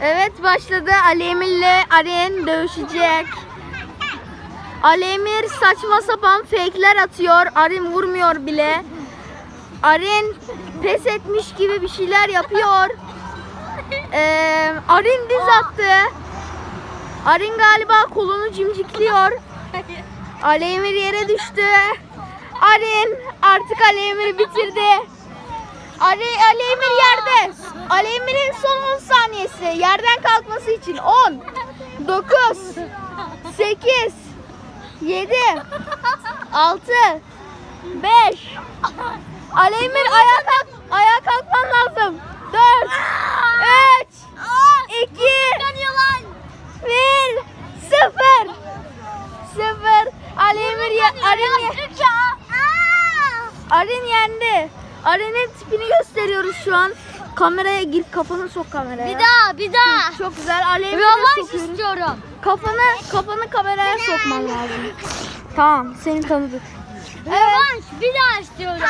Evet başladı. Ali Emir'le Aren dövüşecek. Ali Emir saçma sapan fake'ler atıyor. Aren vurmuyor bile. Aren pes etmiş gibi bir şeyler yapıyor. Ee, Aren diz attı. Aren galiba kolunu cimcikliyor. Ali Emir yere düştü. Aren artık Ali Emir bitirdi. Ali, Ali Emir yerde. Ali Emir'in son 10 saniyesi. Yerden kalkması için 10, 9, 8, 7, 6, 5. Ali Emir ayağa kalk, ayağa kalkman lazım. 4, 3, 2, 1, 0. 0. Ali Emir ya, Aren, ye- Aren yendi. Aren'in tipini gösteriyoruz şu an. Kameraya gir, kafanı sok kameraya. Bir daha, bir daha. Çok güzel. De Rövanş sokuyoruz. istiyorum. Kafanı, kafanı kameraya sokman lazım. Tamam, seni tanıdık. Rövanş bir daha istiyorum.